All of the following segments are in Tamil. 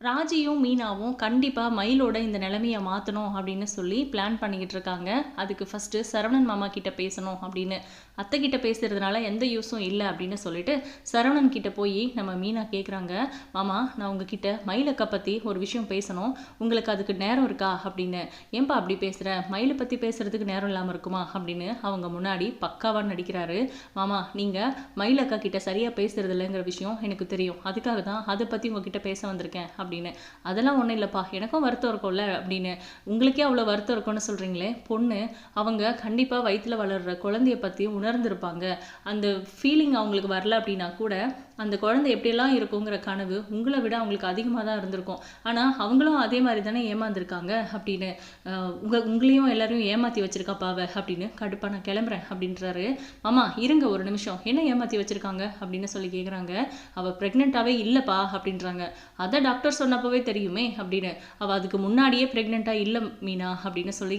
ராஜியும் மீனாவும் கண்டிப்பாக மயிலோட இந்த நிலைமையை மாற்றணும் அப்படின்னு சொல்லி பிளான் பண்ணிக்கிட்டு இருக்காங்க. அதுக்கு ஃபஸ்ட்டு சரவணன் மாமா கிட்ட பேசணும் அப்படின்னு. அத்தை கிட்ட பேசுறதுனால எந்த யூஸும் இல்லை அப்படின்னு சொல்லிட்டு சரவணன் கிட்ட போய் நம்ம மீனா கேட்குறாங்க மாமா நான் உங்ககிட்ட மயிலக்கா பற்றி ஒரு விஷயம் பேசணும். உங்களுக்கு அதுக்கு நேரம் இருக்கா? அப்படின்னு. ஏன்பா அப்படி பேசுகிற மயிலை பற்றி பேசுறதுக்கு நேரம் இல்லாமல் இருக்குமா? அப்படின்னு அவங்க முன்னாடி பக்காவாக நடிக்கிறாரு. மாமா நீங்கள் மயிலக்கா கிட்ட சரியாக பேசுறது இல்லைங்கிற விஷயம் எனக்கு தெரியும். அதுக்காக தான் அதை பற்றி உங்ககிட்ட பேச வந்திருக்கேன். அப்படின்னு. அதெல்லாம் ஒன்றும் இல்லைப்பா. எனக்கும் வருத்தம் இருக்கும்ல அப்படின்னு. உங்களுக்கே அவ்வளோ வருத்தம் இருக்கும்னு சொல்கிறீங்களே பொண்ணு அவங்க கண்டிப்பாக வயிற்றில் வளர்கிற குழந்தைய பற்றி உணர்ந்திருப்பாங்க. அந்த ஃபீலிங் அவங்களுக்கு வரல அப்படின்னா கூட அந்த குழந்தை எப்படியெல்லாம் இருக்குங்கிற கனவு உங்களை விட அவங்களுக்கு அதிகமாக தான் இருந்திருக்கும். ஆனால் அவங்களும் அதே மாதிரி தானே ஏமாந்துருக்காங்க அப்படின்னு உங்கள் உங்களையும் எல்லாரையும் ஏமாற்றி வச்சிருக்காப்பாவ அப்படின்னு கடுப்பாக நான் கிளம்புறேன் அப்படின்றாரு. மாமா இருங்க ஒரு நிமிஷம். என்ன ஏமாற்றி வச்சிருக்காங்க அப்படின்னு சொல்லி கேட்குறாங்க அவள் ப்ரெக்னெண்ட்டாகவே இல்லைப்பா அப்படின்றாங்க. அதை டாக்டர் சொன்னப்பவே தெரியுமே அப்படின்னு. அவள் அதுக்கு முன்னாடியே ப்ரெக்னெண்ட்டாக இல்லை மீனா அப்படின்னு சொல்லி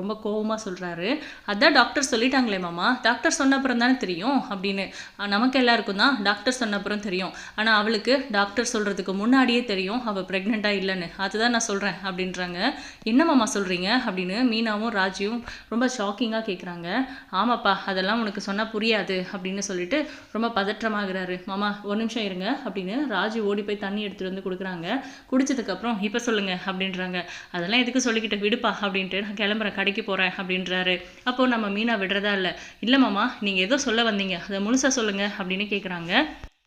ரொம்ப கோவமாக சொல்கிறாரு அதான் டாக்டர் சொல்லிட்டாங்களே மாமா. டாக்டர் சொன்ன அப்புறம் தானே தெரியும் அப்படின்னு. நமக்கு எல்லாருக்கும் தான் டாக்டர் சொன்ன அப்புறம் தெரியும். ஆனால் அவளுக்கு டாக்டர் சொல்கிறதுக்கு முன்னாடியே தெரியும் அவள் ப்ரெக்னெண்ட்டாக இல்லைன்னு. அதுதான் நான் சொல்கிறேன் அப்படின்றாங்க. என்னம்மாம்மா சொல்கிறீங்க அப்படின்னு மீனாவும் ராஜியும் ரொம்ப ஷாக்கிங்காக கேட்குறாங்க ஆமாப்பா அதெல்லாம் உனக்கு சொன்னால் புரியாது அப்படின்னு சொல்லிட்டு ரொம்ப பதற்றமாகிறாரு. மாமா ஒரு நிமிஷம் இருங்க அப்படின்னு ராஜு ஓடி போய் தண்ணி எடுத்துகிட்டு வந்து கொடுக்குறாங்க. குடிச்சதுக்கப்புறம் இப்போ சொல்லுங்க அப்படின்றாங்க. அதெல்லாம் எதுக்கு சொல்லிக்கிட்டு விடுப்பா அப்படின்ட்டு நான் கிளம்புறேன் கடைக்கு போகிறேன் அப்படின்றாரு. அப்போது நம்ம மீனா விடுறதா இல்லை. இல்லை மாமா நீங்கள் ஏதோ சொல்ல வந்தீங்க அதை முழுசாக சொல்லுங்கள் அப்படின்னு கேட்குறாங்க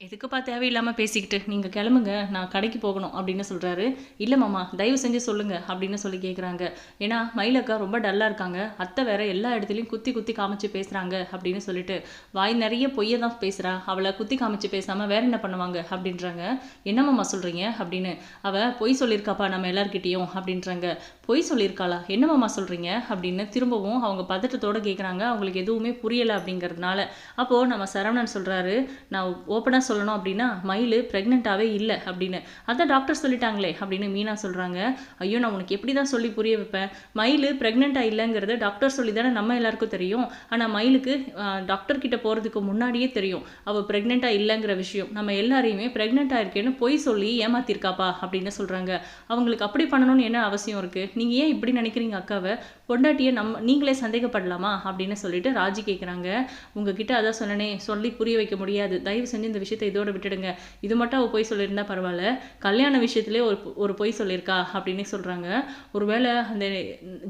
எதுக்குப்பா தேவையில்லாமல் பேசிக்கிட்டு? நீங்கள் கிளம்புங்க நான் கடைக்கு போகணும் அப்படின்னு சொல்கிறாரு இல்லை மாமா தயவு செஞ்சு சொல்லுங்கள் அப்படின்னு சொல்லி கேட்குறாங்க ஏன்னா மயிலக்கா ரொம்ப டல்லாக இருக்காங்க. அத்தை வேற எல்லா இடத்துலையும் குத்தி குத்தி காமிச்சு பேசுகிறாங்க அப்படின்னு சொல்லிட்டு. வாய் நிறைய பொய்யை தான் பேசுகிறா அவளை குத்தி காமிச்சு பேசாமல் வேற என்ன பண்ணுவாங்க அப்படின்றாங்க. என்ன மாமா சொல்கிறீங்க அப்படின்னு. அவள் பொய் சொல்லியிருக்காப்பா நம்ம எல்லார்கிட்டேயும் அப்படின்றாங்க. பொய் சொல்லியிருக்காளா? என்ன சொல்கிறீங்க அப்படின்னு திரும்பவும் அவங்க பதட்டத்தோடு கேட்குறாங்க அவங்களுக்கு எதுவுமே புரியலை அப்படிங்கிறதுனால. அப்போது நம்ம சரவணன் சொல்கிறாரு நான் ஓப்பனாக சொல்லணும் அப்படின்னா மயில் ப்ரெக்னெண்ட்டாகவே இல்லை அப்படின்னு. அதான் டாக்டர் சொல்லிட்டாங்களே அப்படின்னு மீனா சொல்கிறாங்க ஐயோ நான் உனக்கு எப்படி தான் சொல்லி புரிய வைப்பேன்? மயில் ப்ரெக்னெண்ட்டாக இல்லைங்கிறத டாக்டர் சொல்லி தானே நம்ம எல்லாருக்கும் தெரியும். ஆனால் மயிலுக்கு டாக்டர் கிட்ட போகிறதுக்கு முன்னாடியே தெரியும். அவள் ப்ரெக்னெண்ட்டாக இல்லைங்கிற விஷயம். நம்ம எல்லாரையுமே ப்ரெக்னெண்ட்டாக இருக்கேன்னு பொய் சொல்லி ஏமாத்திருக்காப்பா அப்படின்னு சொல்கிறாங்க அவங்களுக்கு அப்படி பண்ணணும்னு என்ன அவசியம் இருக்குது நீங்கள் ஏன் இப்படி நினைக்கிறீங்க அக்காவை? பொண்டாட்டியை நம்ம நீங்களே சந்தேகப்படலாமா? அப்படின்னு சொல்லிட்டு ராஜி கேட்குறாங்க உங்ககிட்ட அதான் சொன்னனே சொல்லி புரிய வைக்க முடியாது. தயவு செஞ்சு இந்த விஷயத்தை இதோட விட்டுடுங்க. இது மட்டும் அவள் பொய் சொல்லியிருந்தா பரவாயில்ல. கல்யாண விஷயத்துலேயே ஒரு ஒரு பொய் சொல்லியிருக்கா? அப்படின்னு சொல்கிறாங்க ஒருவேளை அந்த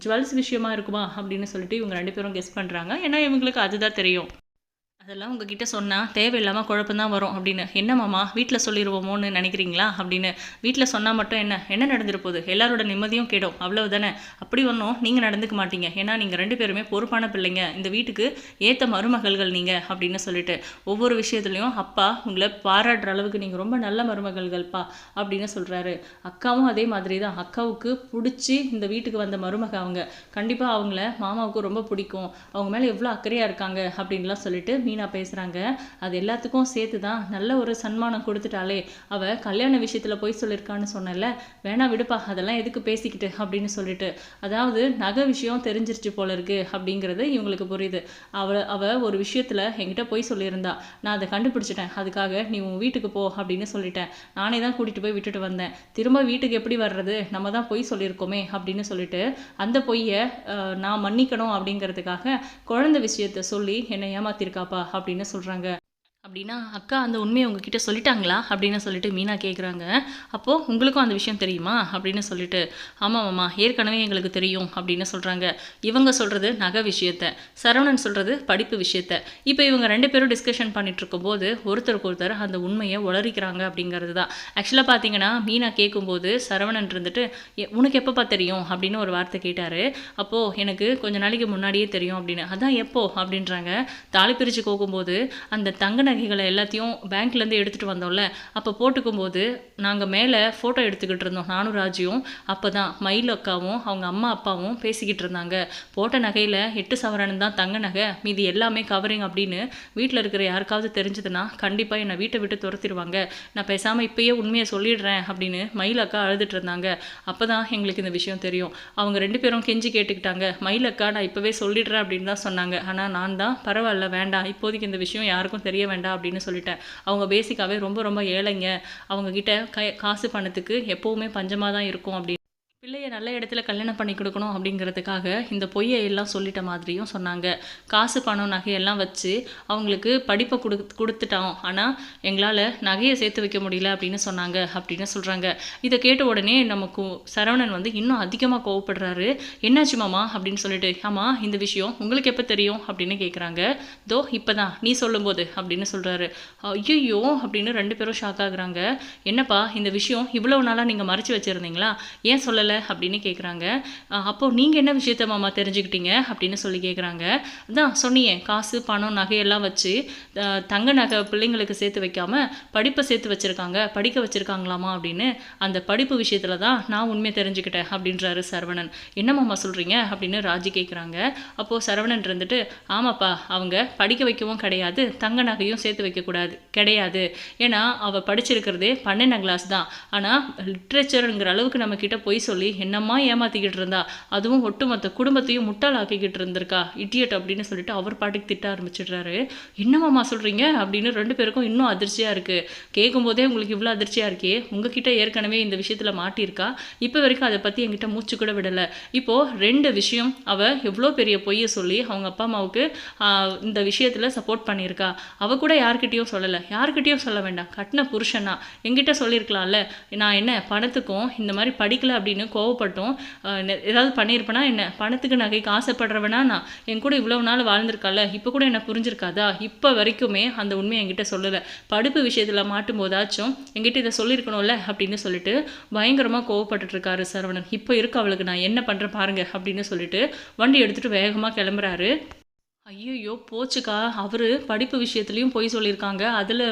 ஜுவல்ஸ் விஷயமா இருக்குமா? அப்படின்னு சொல்லிட்டு இவங்க ரெண்டு பேரும் கெஸ் பண்ணுறாங்க ஏன்னா இவங்களுக்கு அதுதான் தெரியும். அதெல்லாம் உங்ககிட்ட சொன்னால் தேவையில்லாமல் குழப்பம்தான் வரும் அப்படின்னு. என்னம்மாமா வீட்டில் சொல்லிடுவோமோன்னு நினைக்கிறீங்களா? அப்படின்னு. வீட்டில் சொன்னால் மட்டும் என்ன? என்ன நடந்துட போகுது? எல்லாரோட நிம்மதியும் கெடும். அவ்வளவுதானே? அப்படி ஒன்றும் நீங்கள் நடந்துக்க மாட்டீங்க. ஏன்னா நீங்கள் ரெண்டு பேருமே பொறுப்பான பிள்ளைங்க. இந்த வீட்டுக்கு ஏற்ற மருமகள்கள் நீங்கள் அப்படின்னு சொல்லிட்டு. ஒவ்வொரு விஷயத்துலையும் அப்பா உங்களை பாராட்டுற அளவுக்கு நீங்கள் ரொம்ப நல்ல மருமகள்கள்ப்பா அப்படின்னு சொல்கிறாரு அக்காவும் அதே மாதிரி தான் அக்காவுக்கு பிடிச்சி இந்த வீட்டுக்கு வந்த மருமக அவங்க. கண்டிப்பாக அவங்கள மாமாவுக்கு ரொம்ப பிடிக்கும். அவங்க மேலே எவ்வளோ அக்கறையாக இருக்காங்க அப்படின்லாம் சொல்லிட்டு மீனா பேசுகிறாங்க அது எல்லாத்துக்கும் சேர்த்து தான் நல்ல ஒரு சன்மானம் கொடுத்துட்டாலே அவள் கல்யாண விஷயத்தில் போய் சொல்லியிருக்கான்னு சொன்னல வேணா விடுப்பா அதெல்லாம் எதுக்கு பேசிக்கிட்டு அப்படின்னு சொல்லிட்டு. அதாவது நகை விஷயம் தெரிஞ்சிருச்சு போல இருக்கு அப்படிங்கிறது இவங்களுக்கு புரியுது. அவள் அவள் ஒரு விஷயத்தில் என்கிட்ட போய் சொல்லியிருந்தா. நான் அதை கண்டுபிடிச்சிட்டேன். அதுக்காக நீ உன் வீட்டுக்கு போ அப்படின்னு சொல்லிட்டேன். நானே தான் கூட்டிகிட்டு போய் விட்டுட்டு வந்தேன். திரும்ப வீட்டுக்கு எப்படி வர்றது? நம்ம தான் பொய் சொல்லியிருக்கோமே அப்படின்னு சொல்லிட்டு அந்த பொய்யை நான் மன்னிக்கணும் அப்படிங்கிறதுக்காக குழந்தை விஷயத்த சொல்லி என்னை ஏமாத்திருக்காப்பா. அப்படின்னு சொல்கிறாங்க அப்படின்னா அக்கா அந்த உண்மையை உங்ககிட்ட சொல்லிட்டாங்களா? அப்படின்னு சொல்லிட்டு மீனா கேட்குறாங்க அப்போது உங்களுக்கும் அந்த விஷயம் தெரியுமா? அப்படின்னு சொல்லிட்டு ஆமாம் மாமா ஏற்கனவே எங்களுக்கு தெரியும் அப்படின்னு சொல்கிறாங்க இவங்க சொல்கிறது நகை விஷயத்த சரவணன் சொல்கிறது படிப்பு விஷயத்த. இப்போ இவங்க ரெண்டு பேரும் டிஸ்கஷன் பண்ணிட்டு இருக்கும்போது ஒருத்தருக்கு ஒருத்தர் அந்த உண்மையை உளறிக்கிறாங்க அப்படிங்கிறது தான். ஆக்சுவலாக பார்த்தீங்கன்னா மீனா கேட்கும்போது சரவணன் இருந்துட்டு "எ- உனக்கு எப்பப்பா தெரியும்? அப்படின்னு ஒரு வார்த்தை கேட்டார். அப்போது எனக்கு கொஞ்ச நாளைக்கு முன்னாடியே தெரியும் அப்படின்னு. அதான் எப்போ? அப்படின்றாங்க. தாலி பிரித்து போகும்போது அந்த தங்கன நகைகளை எல்லாத்தையும் பேங்க்லேருந்து எடுத்துகிட்டு வந்தோம்ல அப்போ போட்டுக்கும்போது நாங்கள் மேலே ஃபோட்டோ எடுத்துக்கிட்டு இருந்தோம் நானும் ராஜியும். அப்போ தான் மயில் அக்காவும் அவங்க அம்மா அப்பாவும் பேசிக்கிட்டு இருந்தாங்க. போட்ட நகையில் எட்டு சவரன் தான் தங்க நகை மீதி எல்லாமே கவரிங் அப்படின்னு வீட்டில் இருக்கிற யாருக்காவது தெரிஞ்சதுன்னா கண்டிப்பாக என்னை வீட்டை விட்டு துரத்திடுவாங்க. நான் பேசாமல் இப்பயே உண்மையை சொல்லிடுறேன் அப்படின்னு மயில் அக்கா அழுதுட்டு இருந்தாங்க. அப்போ தான் எங்களுக்கு இந்த விஷயம் தெரியும். அவங்க ரெண்டு பேரும் கெஞ்சி கேட்டுக்கிட்டாங்க. மயில் அக்கா நான் இப்போவே சொல்லிடுறேன் அப்படின்னு தான் சொன்னாங்க. ஆனால் நான் தான் பரவாயில்ல வேண்டாம். இப்போதைக்கு இந்த விஷயம் யாருக்கும் தெரிய வேண்டாம். அப்படின்னு சொல்லிட்டேன். அவங்க பேசிக்காகவே ரொம்ப ரொம்ப ஏழைங்க. அவங்கக்கிட்ட கை காசு பணத்துக்கு எப்போவுமே பஞ்சமாக தான் இருக்கும் அப்படின்னு பிள்ளைய நல்ல இடத்துல கல்யாணம் பண்ணி கொடுக்கணும் அப்படிங்கிறதுக்காக இந்த பொய்யை எல்லாம் சொல்லிட்ட மாதிரியும் சொன்னாங்க. காசு பணம் நகையெல்லாம் வச்சு அவங்களுக்கு படிப்பை கொடு கொடுத்துட்டோம் ஆனால் எங்களால் நகையை சேர்த்து வைக்க முடியல அப்படின்னு சொன்னாங்க அப்படின்னு சொல்கிறாங்க இதை கேட்ட உடனே நமக்கு சரவணன் வந்து இன்னும் அதிகமாக கோவப்படுறாரு. என்னாச்சு மாமா? அப்படின்னு சொல்லிட்டு ஆமாம் இந்த விஷயம் உங்களுக்கு எப்போ தெரியும்? அப்படின்னு கேட்குறாங்க தோ இப்போ தான் நீ சொல்லும்போது அப்படின்னு சொல்கிறாரு ஐயோ அப்படின்னு ரெண்டு பேரும் ஷாக் ஆகுறாங்க. என்னப்பா இந்த விஷயம் இவ்வளோ நாளாக நீங்கள் மறைச்சி வச்சுருந்தீங்களா? ஏன் சொல்லலை? அப்படின்னு கேட்குறாங்க அப்போது நீங்கள் என்ன விஷயத்த மாமா தெரிஞ்சுக்கிட்டீங்க அப்படின்னு சொல்லி கேட்குறாங்க அதான் சொன்னியே காசு பணம் நகையெல்லாம் வச்சு தங்க நகை பிள்ளைங்களுக்கு சேர்த்து வைக்காம படிப்பை சேர்த்து வச்சுருக்காங்க படிக்க வச்சுருக்காங்களாமா அப்படின்னு அந்த படிப்பு விஷயத்தில் தான் நான் உண்மையை தெரிஞ்சுக்கிட்டேன் அப்படின்றாரு சரவணன். என்ன மாமா சொல்கிறீங்க அப்படின்னு ராஜி கேட்குறாங்க அப்போது சரவணன் இருந்துட்டு ஆமாப்பா அவங்க படிக்க வைக்கவும் கிடையாது தங்க நகையும் சேர்த்து வைக்கக்கூடாது கிடையாது. ஏன்னா அவள் படிச்சிருக்கிறதே பன்னெண்டாம் கிளாஸ் தான். ஆனால் லிட்ரேச்சருங்கிற அளவுக்கு நம்ம கிட்ட போய் சொல்லி என்னம்மா ஏமாத்திக்கிட்டு இருந்தா? அதுவும் ஒட்டுமொத்த குடும்பத்தையும் முட்டாளாக்கிக்கிட்டு இருந்திருக்கா? இடியட் அப்படின்னு சொல்லிட்டு அவர் பாட்டுக்கு திட்ட ஆரம்பிச்சிடுறாரு. என்னமாம்மா சொல்கிறீங்க அப்படின்னு ரெண்டு பேருக்கும் இன்னும் அதிர்ச்சியாக இருக்குது கேட்கும்போதே உங்களுக்கு இவ்வளோ அதிர்ச்சியாக இருக்கே. உங்ககிட்ட ஏற்கனவே இந்த விஷயத்தில் மாட்டியிருக்கா? இப்போ வரைக்கும் அதை பற்றி என்கிட்ட மூச்சு கூட விடலை. இப்போது ரெண்டு விஷயம் அவள் எவ்வளோ பெரிய பொய்யை சொல்லி அவங்க அப்பா அம்மாவுக்கு இந்த விஷயத்தில் சப்போர்ட் பண்ணியிருக்கா. அவள் கூட யார்கிட்டயும் சொல்லலை. யார்கிட்டயும் சொல்ல வேண்டாம். கட்டின புருஷனா. என்கிட்ட சொல்லியிருக்கலாம்ல. நான் என்ன பணத்துக்கும் இந்த மாதிரி படிக்கல அப்படின்னு கோவப்பட்டோம். ஆஹ், ஏதாவது பண்ணியிருப்பேனா என்ன? பணத்துக்கு நகைக்கு ஆசைப்படுறவனா நான்? என் கூட இவ்வளவு நாள் வாழ்ந்திருக்கால இப்போ கூட என்ன புரிஞ்சிருக்காதா? இப்போ வரைக்குமே அந்த உண்மையை என்கிட்ட சொல்லலை. படிப்பு விஷயத்தில் மாட்டும் போதாச்சும் என்கிட்ட இதை சொல்லியிருக்கணும்ல? அப்படின்னு சொல்லிட்டு பயங்கரமாக கோவப்பட்டுட்டு இருக்காரு சரவணன். இப்போ இருக்கு அவளுக்கு. நான் என்ன பண்ணுறேன் பாருங்க அப்படின்னு சொல்லிட்டு வண்டி எடுத்துகிட்டு வேகமாக கிளம்புறாரு. ஐயையோ போச்சுக்கா. அவர் படிப்பு விஷயத்துலையும் போய் சொல்லியிருக்காங்க. அதில்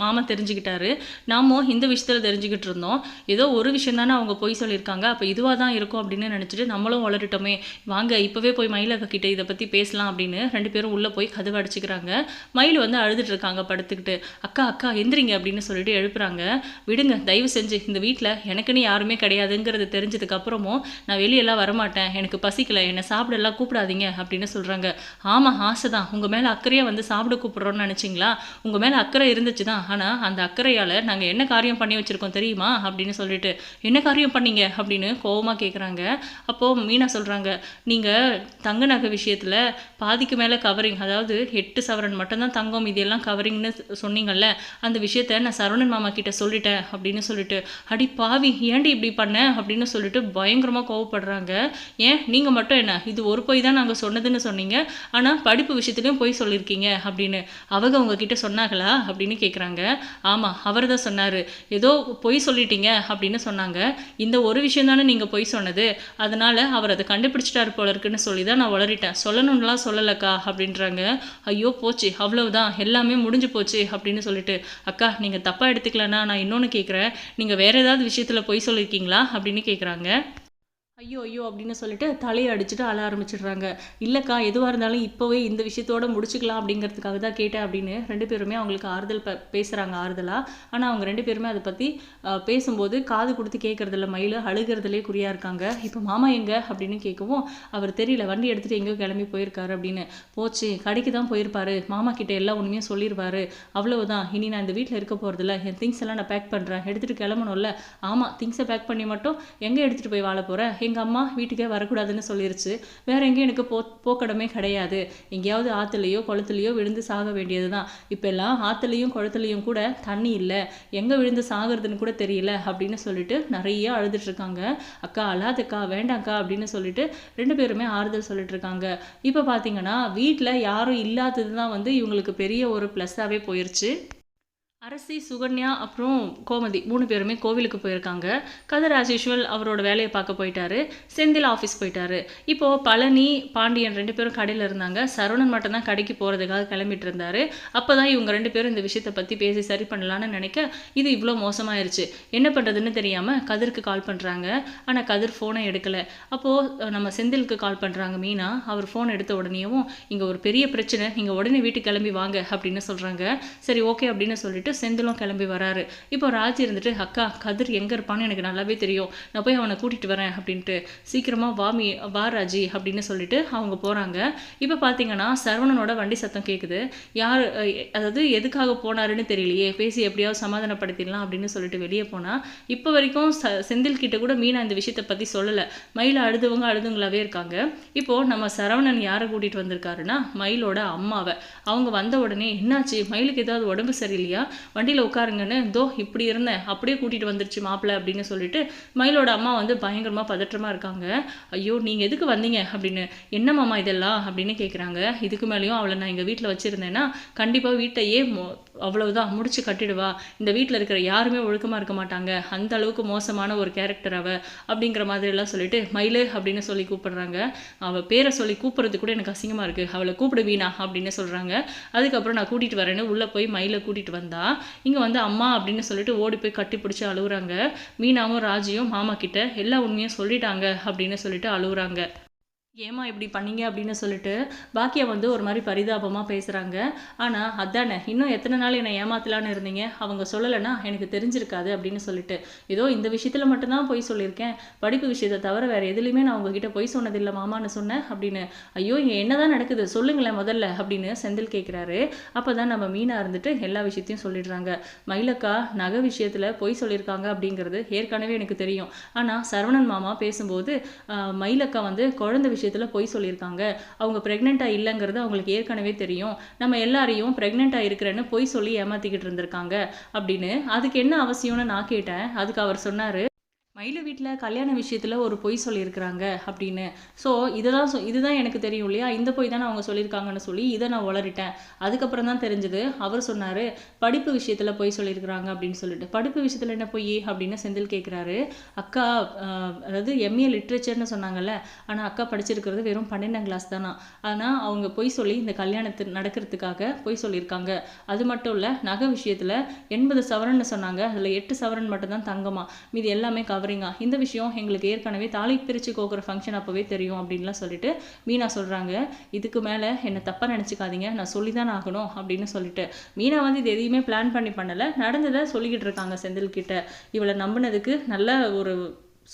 மாமா தெரிஞ்சுக்கிட்டாரு. நாமும் இந்த விஷயத்தில் தெரிஞ்சுக்கிட்டு இருந்தோம். ஏதோ ஒரு விஷயம் தானே அவங்க போய் சொல்லியிருக்காங்க. அப்போ இதுவாக தான் இருக்கும் அப்படின்னு நினச்சிட்டு நம்மளும் வளரட்டோமே வாங்க இப்போவே போய் மயிலக்க கிட்டே இதை பற்றி பேசலாம் அப்படின்னு ரெண்டு பேரும் உள்ளே போய் கதவை அடிச்சுக்கிறாங்க. மயில் வந்து அழுதுட்டு இருக்காங்க படுத்துக்கிட்டு. அக்கா அக்கா எந்திரிங்க அப்படின்னு சொல்லிட்டு எழுப்புறாங்க. விடுங்க தயவு செஞ்சு இந்த வீட்டில் எனக்குன்னு யாருமே கிடையாதுங்கிறது தெரிஞ்சதுக்கப்புறமும் நான் வெளியெல்லாம் வரமாட்டேன். எனக்கு பசிக்கலை. என்னை சாப்பிடலாம் கூப்பிடாதீங்க அப்படின்னு சொல்கிறாங்க ஆமாம் ஆசை தான் உங்கள் மேலே அக்கறையாக வந்து சாப்பிட கூப்பிட்றோன்னு நினச்சிங்களா? உங்கள் மேலே அக்கறை இருந்துச்சு தான் ஆனால் அந்த அக்கறையால் நாங்கள் என்ன காரியம் பண்ணி வச்சுருக்கோம் தெரியுமா? அப்படின்னு சொல்லிட்டு என்ன காரியம் பண்ணீங்க? அப்படின்னு கோவமாக கேட்குறாங்க அப்போது மீனா சொல்கிறாங்க நீங்கள் தங்க நகை விஷயத்தில் பாதிக்கு மேலே கவரிங் அதாவது எட்டு சவரன் மட்டும்தான் தங்கம் இதெல்லாம் கவரிங்னு சொன்னீங்கல்ல அந்த விஷயத்த நான் சரவணன் மாமா கிட்ட சொல்லிட்டேன் அப்படின்னு சொல்லிட்டு அடி பாவி ஏன்டி இப்படி பண்ண? அப்படின்னு சொல்லிட்டு பயங்கரமாக கோவப்படுறாங்க. ஏன்? நீங்கள் மட்டும் என்ன? இது ஒரு பொய் தான் நாங்கள் சொன்னதுன்னு சொன்னீங்க. ஆனால் படிப்பு விஷயத்துலையும் பொய் சொல்லியிருக்கீங்க அப்படின்னு அவங்க உங்ககிட்ட சொன்னாங்களா அப்படின்னு கேட்குறாங்க ஆமாம் அவர் தான் சொன்னார். ஏதோ பொய் சொல்லிட்டீங்க அப்படின்னு சொன்னாங்க. இந்த ஒரு விஷயம் தானே நீங்கள் பொய் சொன்னது. அதனால் அவர் அதை கண்டுபிடிச்சிட்டாரு போல இருக்குன்னு சொல்லி தான் நான் உளறிட்டேன். சொல்லணும்லாம் சொல்லலக்கா அப்படின்றாங்க. ஐயோ போச்சு. அவ்வளவுதான். எல்லாமே முடிஞ்சு போச்சு அப்படின்னு சொல்லிட்டு அக்கா நீங்கள் தப்பாக எடுத்துக்கலன்னா நான் இன்னொன்று கேட்குறேன் நீங்கள் வேறு ஏதாவது விஷயத்தில் பொய் சொல்லியிருக்கீங்களா? அப்படின்னு கேட்குறாங்க ஐயோ ஐயோ அப்படின்னு சொல்லிட்டு தலையை அடிச்சுட்டு அழ ஆரம்பிச்சிடுறாங்க. இல்லைக்கா எதுவாக இருந்தாலும் இப்போவே இந்த விஷயத்தோட முடிச்சுக்கலாம் அப்படிங்கிறதுக்காக தான் கேட்டேன் அப்படின்னு ரெண்டு பேருமே அவங்களுக்கு ஆறுதல் ப பேசுகிறாங்க ஆறுதலாக ஆனால் அவங்க ரெண்டு பேருமே அதை பற்றி பேசும்போது காது கொடுத்து கேட்குறதில்ல மயில் அழுகிறதுலே குறியாக இருக்காங்க. இப்போ மாமா எங்கே? அப்படின்னு கேட்கவும் அவர் தெரியல வண்டி எடுத்துகிட்டு எங்கேயோ கிளம்பி போயிருக்காரு அப்படின்னு. போச்சு கடைக்கு தான் போயிருப்பாரு. மாமா கிட்டே எல்லா உண்மையும் சொல்லிடுவாரு அவ்வளவுதான். இனி நான் இந்த வீட்டில் இருக்க போகிறதில்ல என் திங்ஸ் எல்லாம் நான் பேக் பண்ணுறேன் எடுத்துகிட்டு கிளம்பணும்ல. ஆமாம் திங்ஸை பேக் பண்ணி மட்டும் எங்கே எடுத்துகிட்டு போய் வாழ போகிறேன் எங்கள் அம்மா வீட்டுக்கே வரக்கூடாதுன்னு சொல்லிருச்சு. வேற எங்கேயும் எனக்கு போ போக்கடமே கிடையாது. எங்கேயாவது ஆற்றுலையோ குளத்துலையோ விழுந்து சாக வேண்டியது தான் இப்போல்லாம் ஆற்றுலையும் குளத்துலையும் கூட தண்ணி இல்லை. எங்கே விழுந்து சாகிறதுன்னு கூட தெரியல அப்படின்னு சொல்லிட்டு நிறைய அழுதுட்ருக்காங்க அக்கா அழாதக்கா வேண்டாம்க்கா அப்படின்னு சொல்லிட்டு ரெண்டு பேருமே ஆறுதல் சொல்லிட்டு இருக்காங்க. இப்போ பார்த்தீங்கன்னா வீட்டில் யாரும் இல்லாதது தான் வந்து இவங்களுக்கு பெரிய ஒரு ப்ளஸ்ஸாகவே போயிருச்சு. அரசி சுகன்யா அப்புறம் கோமதி மூணு பேருமே கோவிலுக்கு போயிருக்காங்க. கதர் ஆஸ் யூஷுவல் அவரோட வேலையை பார்க்க போயிட்டாரு. செந்தில் ஆஃபீஸ் போயிட்டாரு. இப்போது பழனி பாண்டியன் ரெண்டு பேரும் கடையில் இருந்தாங்க. சரவணன் மட்டும்தான் கடைக்கு போகிறதுக்காக கிளம்பிட்டு இருந்தாரு. அப்போ தான் இவங்க ரெண்டு பேரும் இந்த விஷயத்தை பற்றி பேசி சரி பண்ணலான்னு நினைக்க இது இவ்வளோ மோசமாயிருச்சு. என்ன பண்ணுறதுன்னு தெரியாமல் கதிருக்கு கால் பண்ணுறாங்க ஆனால் கதிர் ஃபோனை எடுக்கலை. அப்போது நம்ம செந்திலுக்கு கால் பண்ணுறாங்க மீனா. அவர் ஃபோன் எடுத்த உடனேயும் இங்கே ஒரு பெரிய பிரச்சனை. நீங்கள் உடனே வீட்டுக்கு கிளம்பி வாங்க அப்படின்னு சொல்கிறாங்க சரி ஓகே அப்படின்னு சொல்லிட்டு செந்திலும் கிளம்பி வராரு. இப்போ ராஜி இருந்துட்டு அக்கா கதிர் எங்கே இருப்பான்னு எனக்கு நல்லாவே தெரியும். நான் போய் அவனை கூட்டிகிட்டு வரேன் அப்படின்ட்டு சீக்கிரமாக வாமி வா ராஜி அப்படின்னு சொல்லிட்டு அவங்க போகிறாங்க இப்போ பார்த்தீங்கன்னா சரவணனோட வண்டி சத்தம் கேட்குது யார் அதாவது எதுக்காக போனாருன்னு தெரியலையே. பேசி எப்படியாவது சமாதானப்படுத்திடலாம் அப்படின்னு சொல்லிட்டு வெளியே போனால் இப்போ வரைக்கும் ச செந்தில் கிட்ட கூட மீனா இந்த விஷயத்தை பற்றி சொல்லலை. மயில் அழுதவங்க அழுதுங்களாவே இருக்காங்க. இப்போது நம்ம சரவணன் யாரை கூட்டிகிட்டு வந்திருக்காருன்னா மயிலோட அம்மாவை. அவங்க வந்த உடனே என்னாச்சு? மயிலுக்கு ஏதாவது உடம்பு சரியில்லையா? வண்டியில் உட்காருங்கன்னு தோ இப்படி இருந்தேன் அப்படியே கூட்டிகிட்டு வந்துருச்சு மாப்பிள்ளை அப்படின்னு சொல்லிட்டு மயிலோட அம்மா வந்து பயங்கரமாக பதற்றமாக இருக்காங்க. ஐயோ நீங்கள் எதுக்கு வந்தீங்க? அப்படின்னு என்ன மாமா இதெல்லாம்? அப்படின்னு கேட்குறாங்க இதுக்கு மேலேயும் அவளை நான் எங்கள் வீட்டில் வச்சுருந்தேன்னா கண்டிப்பாக வீட்டையே மோ அவ்வளவுதான் முடிச்சு கட்டிடுவா. இந்த வீட்டில் இருக்கிற யாருமே ஒழுக்கமாக இருக்க மாட்டாங்க. அந்த அளவுக்கு மோசமான ஒரு கேரக்டர் அவ அப்படிங்கிற மாதிரி எல்லாம் சொல்லிட்டு மயிலு அப்படின்னு சொல்லி கூப்பிடுறாங்க. அவள் பேரை சொல்லி கூப்பிட்றது கூட எனக்கு அசிங்கமாக இருக்குது அவளை கூப்பிடு வீணா அப்படின்னு சொல்கிறாங்க அதுக்கப்புறம் நான் கூட்டிகிட்டு வரேன்னு உள்ளே போய் மயிலை கூட்டிகிட்டு வந்தா இங்கே வந்து அம்மா அப்படின்னு சொல்லிட்டு ஓடி போய் கட்டி பிடிச்சி அழுகுறாங்க மீனாவும் ராஜியும் மாமா கிட்ட எல்லா உண்மையும் சொல்லிட்டாங்க அப்படின்னு சொல்லிட்டு அழுகுறாங்க ஏமா இப்படி பண்ணீங்க அப்படின்னு சொல்லிட்டு பாக்கியா வந்து ஒரு மாதிரி பரிதாபமாக பேசுகிறாங்க ஆனால் அதானே இன்னும் எத்தனை நாள் என்னை ஏமாத்தலான்னு இருந்தீங்க? அவங்க சொல்லலைன்னா எனக்கு தெரிஞ்சிருக்காது அப்படின்னு சொல்லிட்டு. ஏதோ இந்த விஷயத்தில் மட்டும்தான் போய் சொல்லியிருக்கேன். படிப்பு விஷயத்தை தவிர வேறு எதுலேயுமே நான் உங்ககிட்ட போய் சொன்னதில்லை மாமான்னு சொன்னேன் அப்படின்னு. ஐயோ இங்கே என்னதான் நடக்குது? சொல்லுங்களேன் முதல்ல அப்படின்னு செந்தில் கேட்குறாரு அப்போ தான் நம்ம மீனாக இருந்துட்டு எல்லா விஷயத்தையும் சொல்லிடுறாங்க. மயிலக்கா நகை விஷயத்தில் பொய் சொல்லியிருக்காங்க அப்படிங்கிறது ஏற்கனவே எனக்கு தெரியும். ஆனால் சரவணன் மாமா பேசும்போது மயிலக்கா வந்து குழந்தை விஷயத்தில் பொய் சொல்லியிருக்காங்க. அவங்க ப்ரெக்னெண்ட்டாக இல்லைங்கிறது அவங்களுக்கு ஏற்கனவே தெரியும். நம்ம எல்லாரையும் ப்ரெக்னெண்ட்டாக இருக்கிறேன்னு பொய் சொல்லி ஏமாத்திக்கிட்டு இருந்திருக்காங்க அப்படின்னு. அதுக்கு என்ன அவசியம்னு நான் கேட்டேன். அதுக்கு அவர் சொன்னார். மயிலு வீட்டில் கல்யாண விஷயத்தில் ஒரு பொய் சொல்லியிருக்கிறாங்க அப்படின்னு. ஸோ இதுதான் சொ இதுதான் எனக்கு தெரியும் இல்லையா? இந்த பொய் தானே அவங்க சொல்லியிருக்காங்கன்னு சொல்லி இதை நான் உளறிட்டேன். அதுக்கப்புறம் தான் தெரிஞ்சது அவர் சொன்னார் படிப்பு விஷயத்தில் பொய் சொல்லியிருக்கிறாங்க அப்படின்னு சொல்லிட்டு. படிப்பு விஷயத்தில் என்ன பொய் அப்படின்னு செந்தில் கேட்குறாரு அக்கா அதாவது எம்ஏ லிட்ரேச்சர்னு சொன்னாங்கல்ல ஆனால் அக்கா படிச்சிருக்கிறது வெறும் பன்னெண்டாம் கிளாஸ் தானா? ஆனால் அவங்க பொய் சொல்லி இந்த கல்யாணத்து நடக்கிறதுக்காக பொய் சொல்லியிருக்காங்க. அது மட்டும் இல்லை நகை விஷயத்தில் எண்பது சவரன்னு சொன்னாங்க. அதில் எட்டு சவரன் மட்டும்தான் தங்கமா. மீதி எல்லாமே கவரிங்கா இந்த விஷயம் எங்களுக்கு ஏற்கனவே தாலி பிரித்து கோக்குற ஃபங்க்ஷன் அப்போவே தெரியும் அப்படின்லாம் சொல்லிட்டு மீனா சொல்கிறாங்க இதுக்கு மேலே என்னை தப்பாக நினச்சிக்காதீங்க. நான் சொல்லி தான் ஆகணும் அப்படின்னு சொல்லிட்டு. மீனா வந்து இது எதையுமே பிளான் பண்ணி பண்ணலை. நடந்ததை சொல்லிக்கிட்டு இருக்காங்க செந்தில் கிட்ட இவளை நம்பினதுக்கு நல்ல ஒரு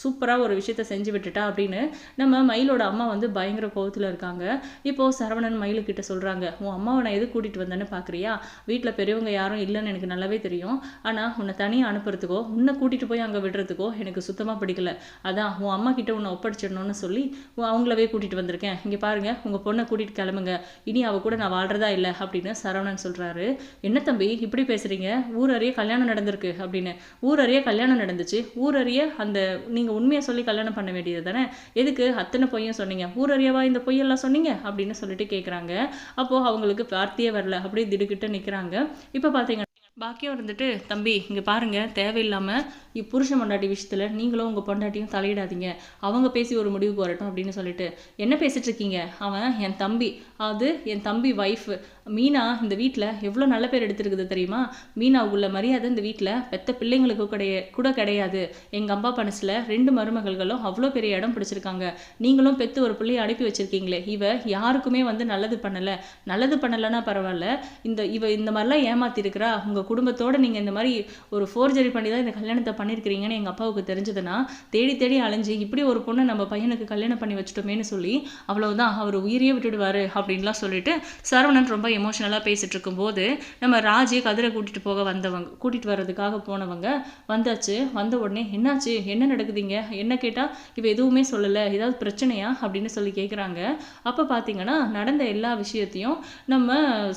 சூப்பராக ஒரு விஷயத்த செஞ்சு விட்டுட்டா அப்படின்னு நம்ம மயிலோட அம்மா வந்து பயங்கர கோவத்தில் இருக்காங்க. இப்போது சரவணன் மயிலுக்கிட்ட சொல்கிறாங்க உன் அம்மாவை நான் எது கூட்டிகிட்டு வந்தேன்னு பார்க்குறியா வீட்டில் பெரியவங்க யாரும் இல்லைன்னு எனக்கு நல்லாவே தெரியும். ஆனால் உன்னை தனியாக அனுப்புறதுக்கோ உன்னை கூட்டிகிட்டு போய் அங்கே விடுறதுக்கோ எனக்கு சுத்தமாக பிடிக்கல. அதான் உன் அம்மா கிட்ட உன்னை ஒப்படைச்சிடணும்னு சொல்லி அவங்களவே கூட்டிகிட்டு வந்திருக்கேன். இங்கே பாருங்கள் உங்கள் பொண்ணை கூட்டிகிட்டு கிளம்புங்க. இனி அவள் கூட நான் வாழ்கிறதா இல்லை அப்படின்னு சரவணன் சொல்கிறாரு என்ன தம்பி இப்படி பேசுகிறீங்க ஊர் அறிய கல்யாணம் நடந்திருக்கு அப்படின்னு. ஊர் அறிய கல்யாணம் நடந்துச்சு. ஊர் அறிய அந்த நீங்கள் உண்மையை சொல்லி கல்யாணம் பண்ண வேண்டியது தானே? எதுக்கு அத்தனை பொய்யும் சொன்னீங்க? ஊரறியவா இந்த பொய்யெல்லாம் சொன்னீங்க? அப்படின்னு சொல்லிட்டு கேட்குறாங்க அப்போது அவங்களுக்கு வார்த்தையே வரல. அப்படியே திடுக்கிட்டு நிற்கிறாங்க இப்போ பார்த்தீங்கன்னா பாக்கியம் இருந்துட்டு தம்பி இங்கே பாருங்க. தேவையில்லாமல் புருஷன் பொண்டாட்டி விஷயத்தில் நீங்களும் உங்கள் பொண்டாட்டியும் தலையிடாதீங்க. அவங்க பேசி ஒரு முடிவு போகட்டும் அப்படின்னு சொல்லிட்டு. என்ன பேசிட்டு இருக்கீங்க? அவன் என் தம்பி. அது என் தம்பி ஒய்ஃபு மீனா இந்த வீட்டில் எவ்வளோ நல்ல பேர் எடுத்திருக்குது தெரியுமா? மீனா உள்ள மரியாதை இந்த வீட்டில் பெத்த பிள்ளைங்களுக்கு கிடைய கூட கிடையாது. எங்கள் அம்மா பனசில் ரெண்டு மருமகள்களும் அவ்வளோ பெரிய இடம் பிடிச்சிருக்காங்க. நீங்களும் பெத்து ஒரு பிள்ளையை அனுப்பி வச்சுருக்கீங்களே. இவ யாருக்குமே வந்து நல்லது பண்ணலை. நல்லது பண்ணலைன்னா பரவாயில்ல. இந்த இவ இந்த மாதிரிலாம் ஏமாத்திருக்கிறா. உங்கள் குடும்பத்தோடு நீங்கள் இந்த மாதிரி ஒரு ஃபோர்ஜரி பண்ணி தான் இந்த கல்யாணத்தை பண்ணியிருக்கிறீங்கன்னு எங்கள் அப்பாவுக்கு தெரிஞ்சதுன்னா தேடி தேடி அலைஞ்சு இப்படி ஒரு பொண்ணை நம்ம பையனுக்கு கல்யாணம் பண்ணி வச்சுட்டோமேன்னு சொல்லி அவ்வளவுதான். அவர் உயிரையே விட்டுடுவார் அப்படின்லாம் சொல்லிட்டு சரவணன் ரொம்ப எமோஷனலாக பேசிகிட்டு இருக்கும்போது நம்ம ராஜே கதிரை கூட்டிகிட்டு போக வந்தவங்க கூட்டிகிட்டு வர்றதுக்காக போனவங்க வந்தாச்சு. வந்த உடனே என்னாச்சு? என்ன நடக்குதுங்க? என்ன கேட்டால் இவ எதுவுமே சொல்லலை. ஏதாவது பிரச்சனையா? அப்படின்னு சொல்லி கேட்குறாங்க அப்போ பார்த்தீங்கன்னா நடந்த எல்லா விஷயத்தையும் நம்ம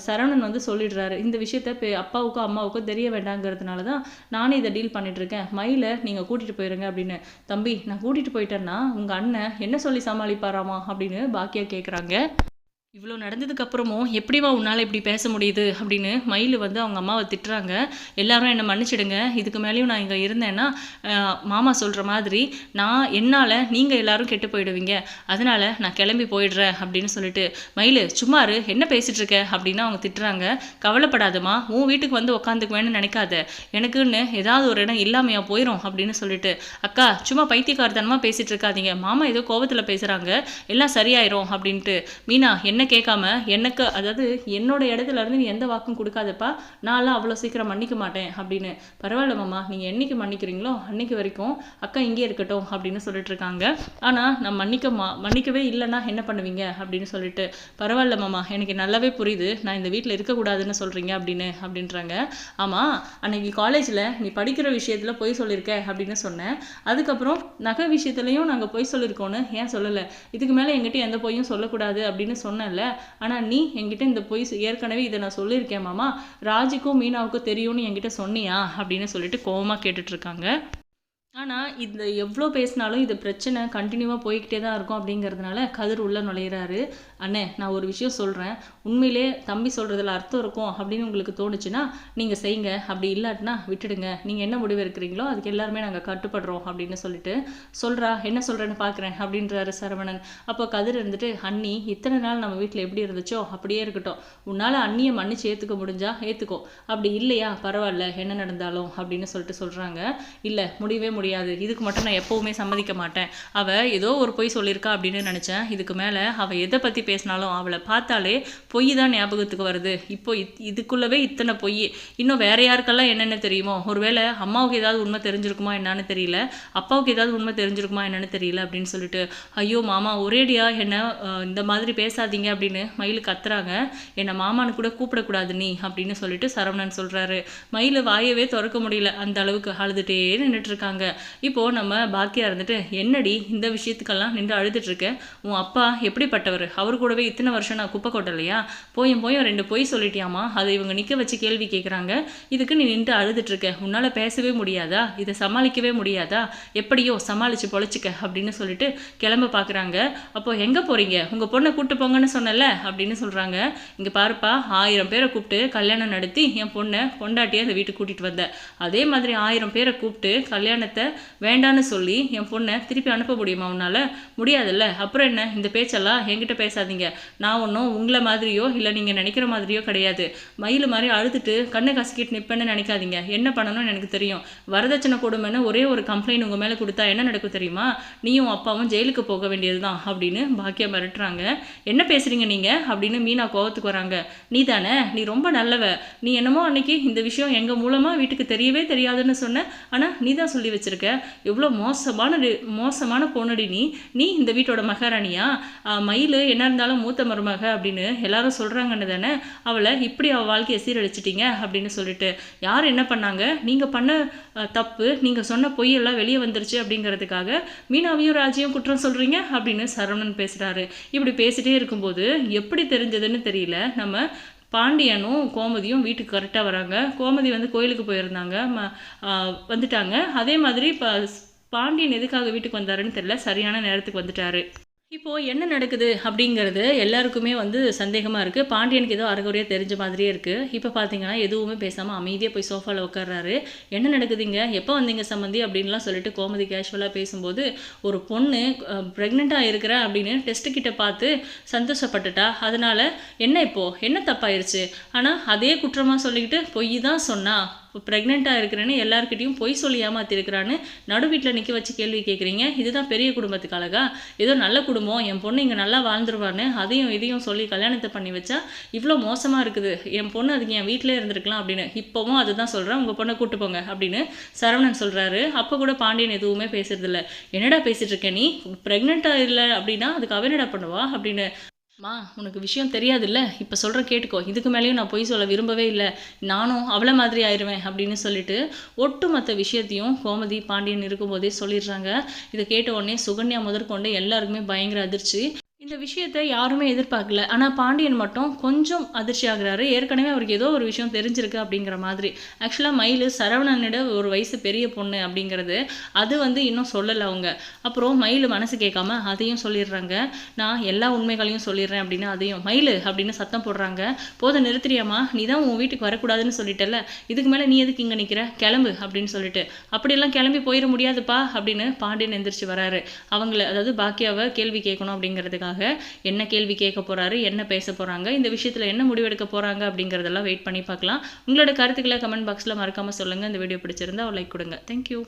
சரவணன் வந்து சொல்லிடுறாரு. இந்த விஷயத்த பெ- அப்பாவுக்கும் அம்மாவுக்கும் தெரிய வேண்டாங்கிறதுனால தான் நானே இதை டீல் பண்ணிட்டுருக்கேன். மயில மயிலை நீங்கள் கூட்டிகிட்டு போயிருங்க அப்படின்னு. தம்பி நான் கூட்டிகிட்டு போயிட்டேன்னா உங்கள் அண்ணன் என்ன சொல்லி சமாளிப்பாராமா? அப்படின்னு பாக்கியா கேட்குறாங்க இவ்வளோ நடந்ததுக்கப்புறமும் எப்படிம்மா எப்படிவா உன்னால் இப்படி பேச முடியுது? அப்படின்னு மயில் வந்து அவங்க அம்மாவை திட்டுறாங்க. எல்லாரும் என்னை மன்னிச்சிடுங்க. இதுக்கு மேலேயும் நான் இங்கே இருந்தேன்னா மாமா சொல்கிற மாதிரி நான் என்னால் நீங்கள் எல்லாரும் கெட்டு போயிடுவீங்க. அதனால் நான் கிளம்பி போயிடுறேன் அப்படின்னு சொல்லிட்டு மயில் சும்மாரு என்ன பேசிகிட்ருக்க இருக்க? அப்படின்னு அவங்க திட்டுறாங்க. கவலைப்படாதம்மா உன் வீட்டுக்கு வந்து உக்காந்துக்குவேன்னு நினைக்காத. எனக்குன்னு ஏதாவது ஒரு இடம் இல்லாமையா போயிடும் அப்படின்னு சொல்லிட்டு அக்கா சும்மா பைத்தியக்காரத்தனமாக பேசிகிட்டு இருக்காதீங்க. மாமா ஏதோ கோவத்தில் பேசுகிறாங்க எல்லாம் சரியாயிரும் அப்படின்ட்டு. மீனா என்ன கேட்காம எனக்கு அதாவது என்னோட இடத்துல இருந்து நீ எந்த வாக்கும் கொடுக்காதப்பா நான்லாம் அவ்வளோ சீக்கிரம் மன்னிக்க மாட்டேன் அப்படின்னு. பரவாயில்ல மாமா நீங்கள் என்னைக்கு மன்னிக்கிறீங்களோ அன்னைக்கு வரைக்கும் அக்கா இங்கே இருக்கட்டும் அப்படின்னு சொல்லிட்டு இருக்காங்க. ஆனால் நான் மன்னிக்க மா மன்னிக்கவே இல்லைன்னா என்ன பண்ணுவீங்க அப்படின்னு சொல்லிட்டு. பரவாயில்ல மாமா எனக்கு நல்லாவே புரியுது. நான் இந்த வீட்டில் இருக்கக்கூடாதுன்னு சொல்கிறீங்க அப்படின்னு அப்படின்றாங்க. ஆமாம் அன்னைக்கு காலேஜில் நீ படிக்கிற விஷயத்தில் பொய் சொல்லியிருக்க அப்படின்னு சொன்னேன். அதுக்கப்புறம் நகை விஷயத்துலையும் நாங்கள் பொய் சொல்லியிருக்கோன்னு ஏன் சொல்லலை? இதுக்கு மேலே எங்கிட்ட எந்த பொய்யும் சொல்லக்கூடாது அப்படின்னு சொன்னேன் சொன்னேன்ல ஆனால் நீ என்கிட்ட இந்த பொய் ஏற்கனவே இதை நான் சொல்லியிருக்கேன் மாமா. ராஜிக்கும் மீனாவுக்கும் தெரியும்னு என்கிட்ட சொன்னியா? அப்படின்னு சொல்லிட்டு கோபமாக கேட்டுட்டு இருக்காங்க ஆனால் இந்த எவ்வளோ பேசினாலும் இது பிரச்சனை கண்டினியூவாக போய்கிட்டே தான் இருக்கும் அப்படிங்கிறதுனால கதிர் உள்ளே நுழையிறாரு. அண்ணே நான் ஒரு விஷயம் சொல்கிறேன் உண்மையிலே தம்பி சொல்கிறதுல அர்த்தம் இருக்கும் அப்படின்னு உங்களுக்கு தோணுச்சுன்னா நீங்கள் செய்யுங்க. அப்படி இல்லாட்டினா விட்டுடுங்க. நீங்கள் என்ன முடிவு இருக்கிறீங்களோ அதுக்கு எல்லாருமே நாங்கள் கட்டுப்படுறோம் அப்படின்னு சொல்லிட்டு சொல்கிறா என்ன சொல்கிறேன்னு பார்க்குறேன் அப்படின்றாரு சரவணன். அப்போ கதிர் இருந்துட்டு அண்ணி இத்தனை நாள் நம்ம வீட்டில் எப்படி இருந்துச்சோ அப்படியே இருக்கட்டும். உன்னால் அண்ணியை மன்னிச்சு ஏற்றுக்க முடிஞ்சா ஏற்றுக்கோ அப்படி இல்லையா பரவாயில்ல என்ன நடந்தாலும் அப்படின்னு சொல்லிட்டு சொல்கிறாங்க இல்லை முடியவே முடியாது. இதுக்கு மட்டும் நான் எப்போவுமே சம்மதிக்க மாட்டேன். அவள் ஏதோ ஒரு பொய் சொல்லியிருக்கா அப்படின்னு நினச்சேன். இதுக்கு மேலே அவள் எதை பற்றி பேசினாலும் அவளை பார்த்தாலே பொய் தான் ஞாபகத்துக்கு வருது. இப்போ இதுக்குள்ளவே இத்தனை பொய். இன்னும் வேற யாருக்கெல்லாம் என்னென்ன தெரியுமோ? ஒருவேளை அம்மாவுக்கு ஏதாவது உண்மை தெரிஞ்சிருக்குமா என்னன்னு தெரியல. அப்பாவுக்கு ஏதாவது உண்மை தெரிஞ்சிருக்குமா என்னன்னு தெரியல அப்படின்னு சொல்லிட்டு ஐயோ மாமா ஒரேடியா என்ன இந்த மாதிரி பேசாதீங்க அப்படின்னு மயில் கத்துறாங்க. என்னை மாமான்னு கூட கூப்பிடக்கூடாது நீ அப்படின்னு சொல்லிட்டு சரவணன் சொல்றாரு. மயில் வாயவே திறக்க முடியல. அந்த அளவுக்கு அழுதுட்டே நின்றுட்டு இருக்காங்க இப்போ நம்ம பாக்கியா இருந்துட்டு என்னடி இந்த விஷயத்துக்கெல்லாம் நின்று அழுதுட்டு இருக்க? உன் அப்பா எப்படிப்பட்டவர்? அவர் கூடவே இத்தனை வருஷம் நான் குப்பை கொட்டலையா? போயும் போயும் ரெண்டு பொய் சொல்லிட்டியாமா? அதை இவங்க நிற்க வச்சு கேள்வி கேட்குறாங்க இதுக்கு நீ நின்று அழுதுட்ருக்க உன்னால் பேசவே முடியாதா? இதை சமாளிக்கவே முடியாதா? எப்படியோ சமாளிச்சு பொழைச்சிக்க அப்படின்னு சொல்லிட்டு கிளம்ப பார்க்குறாங்க அப்போ எங்கே போகிறீங்க உங்கள் பொண்ணை கூப்பிட்டு போங்கன்னு சொன்னல அப்படின்னு சொல்கிறாங்க இங்கே பாருப்பா ஆயிரம் பேரை கூப்பிட்டு கல்யாணம் நடத்தி என் பொண்ணை பொண்டாட்டியை அந்த வீட்டுக்கு கூட்டிகிட்டு வந்தேன் அதே மாதிரி ஆயிரம் பேரை கூப்பிட்டு கல்யாணத்தை வேண்டான்னு சொல்லி என் பொண்ணை திருப்பி அனுப்ப முடியுமா உன்னால்? முடியாதுல்ல. அப்புறம் என்ன? இந்த பேச்செல்லாம் என்கிட்ட பேசாதீங்க. நான் ஒன்றும் உங்களை மாதிரியோ இல்லை நீங்கள் நினைக்கிற மாதிரியோ கிடையாது. மயில் மாதிரி அழுதுட்டு கண்ணை கசக்கிட்டு நிற்பேன்னு நினைக்காதீங்க. என்ன பண்ணணும்னு எனக்கு தெரியும். வரதட்சணை கொடுமைன்னு ஒரே ஒரு கம்ப்ளைண்ட் உங்கள் மேலே கொடுத்தா என்ன நடக்கும் தெரியுமா? நீயும் அப்பாவும் ஜெயிலுக்கு போக வேண்டியது தான் அப்படின்னு பாக்கியா மிரட்டுறாங்க. என்ன பேசுகிறீங்க நீங்கள் அப்படின்னு மீனா கோவத்துக்கு வராங்க. நீ தானே? நீ ரொம்ப நல்லவ. நீ என்னமோ அன்னைக்கு இந்த விஷயம் எங்கள் மூலமாக வீட்டுக்கு தெரியவே தெரியாதுன்னு சொன்ன. ஆனால் நீ தான் சொல்லி வச்சுருக்க. எவ்வளோ மோசமான மோசமான பொண்ணுடி நீ. நீ இந்த வீட்டோட மகாராணியா? மயில் என்ன இருந்தாலும் மூத்த மருமக அப்படின்னு எல்லாரும் சொல்கிறாங்கன்னு தானே? அவளை இப்படி அவள் வாழ்க்கையை சீரழிச்சிட்டிங்க அப்படின்னு சொல்லிட்டு. யார் என்ன பண்ணாங்க? நீங்கள் பண்ண தப்பு நீங்கள் சொன்ன பொய்யெல்லாம் வெளியே வந்துருச்சு அப்படிங்கிறதுக்காக மீனாவையும் ராஜையும் குற்றம் சொல்கிறீங்க அப்படின்னு சரவணன் பேசுகிறாரு இப்படி பேசிட்டே இருக்கும்போது எப்படி தெரிஞ்சதுன்னு தெரியல. நம்ம பாண்டியனும் கோமதியும் வீட்டுக்கு கரெக்டாக வராங்க. கோமதி வந்து கோயிலுக்கு போயிருந்தாங்க. ம வந்துட்டாங்க. அதே மாதிரி இப்போ பாண்டியன் எதுக்காக வீட்டுக்கு வந்தாருன்னு தெரியல. சரியான நேரத்துக்கு வந்துட்டாரு. இப்போது என்ன நடக்குது அப்படிங்கிறது எல்லாருக்குமே வந்து சந்தேகமாக இருக்குது பாண்டியனுக்கு ஏதோ அறகுறையாக தெரிஞ்ச மாதிரியே இருக்குது இப்போ பார்த்தீங்கன்னா எதுவுமே பேசாமல் அமைதியாக போய் சோஃபாவில் உட்கார்றாரு என்ன நடக்குதுங்க? எப்போ வந்தீங்க சம்மந்தி அப்படின்லாம் சொல்லிட்டு கோமதி கேஷுவலாக பேசும்போது ஒரு பொண்ணு ப்ரெக்னெண்ட்டாக இருக்கிற அப்படின்னு டெஸ்ட்டு கிட்ட பார்த்து சந்தோஷப்பட்டுட்டா. அதனால் என்ன இப்போது என்ன தப்பாயிருச்சு? ஆனால் அதே குற்றமாக சொல்லிக்கிட்டு பொய் தான் சொன்னா. ப்ரெக்னெண்ட்டாக இருக்கிறேன்னு எல்லாருக்கிட்டையும் பொய் சொல்லி ஏமாத்திருக்கிறான்னு நடு வீட்டில் நிற்க வச்சு கேள்வி கேட்குறீங்க இதுதான் பெரிய குடும்பத்துக்கு அழகா? ஏதோ நல்ல குடும்பம் என் பொண்ணு இங்கே நல்லா வாழ்ந்துருவான்னு அதையும் இதையும் சொல்லி கல்யாணத்தை பண்ணி வச்சா இவ்வளோ மோசமாக இருக்குது. என் பொண்ணு அதுக்கு என் வீட்டிலே இருந்திருக்கலாம் அப்படின்னு. இப்போவும் அதுதான் சொல்கிறேன் உங்கள் பொண்ணை கூட்டு போங்க அப்படின்னு சரவணன் சொல்கிறாரு அப்போ கூட பாண்டியன் எதுவுமே பேசுறதில்ல. என்னடா பேசிகிட்டு இருக்க நீ? ப்ரெக்னெண்ட்டாக இல்லை அப்படின்னா அதுக்கு அவ என்னடா பண்ணுவா அப்படின்னு மா உனக்கு விஷயம் தெரியாதுல்ல? இப்போ சொல்கிற கேட்டுக்கோ. இதுக்கு மேலேயும் நான் பொய் சொல்ல விரும்பவே இல்லை. நானும் அவளை மாதிரி ஆயிடுவேன் அப்படின்னு சொல்லிட்டு ஒட்டுமொத்த விஷயத்தையும் கோமதி பாண்டியன் இருக்கும்போதே சொல்லிடுறாங்க. இதை கேட்ட உடனே சுகன்யா முதற்கொண்டு எல்லாருக்குமே பயங்கர அதிர்ச்சி. இந்த விஷயத்த யாருமே எதிர்பார்க்கல. ஆனால் பாண்டியன் மட்டும் கொஞ்சம் அதிர்ச்சி ஆகுறாரு ஏற்கனவே அவருக்கு ஏதோ ஒரு விஷயம் தெரிஞ்சிருக்கு அப்படிங்கிற மாதிரி. ஆக்சுவலாக மயில் சரவணனிட ஒரு வயசு பெரிய பொண்ணு அப்படிங்கிறது. அது வந்து இன்னும் சொல்லலை அவங்க. அப்புறம் மயில் மனசு கேட்காம அதையும் சொல்லிடுறாங்க. நான் எல்லா உண்மைகளையும் சொல்லிடுறேன் அப்படின்னு அதையும் மயில் அப்படின்னு சத்தம் போடுறாங்க. போதை நிறுத்துறியாமா நீ தான் உன் வீட்டுக்கு வரக்கூடாதுன்னு சொல்லிட்டல இதுக்கு மேலே நீ எதுக்கு இங்கே நிற்கிற கிளம்பு அப்படின்னு சொல்லிட்டு. அப்படியெல்லாம் கிளம்பி போயிட முடியாதுப்பா அப்படின்னு பாண்டியன் எந்திரிச்சு வராரு. அவங்கள அதாவது பாக்கியாவை கேள்வி கேட்கணும் அப்படிங்கிறதுக்காக. என்ன கேள்வி கேட்க போறாரு என்ன பேச போறாங்க இந்த விஷயத்துல என்ன முடிவெடுக்க போறாங்க அப்படிங்கிறதெல்லாம் வெயிட் பண்ணி பார்க்கலாம். உங்களோட கருத்துக்களை கமெண்ட் பாக்ஸ்ல மறக்காம சொல்லுங்க. இந்த வீடியோ பிடிச்சிருந்தா ஒரு லைக் கொடுங்க. தேங்க்யூ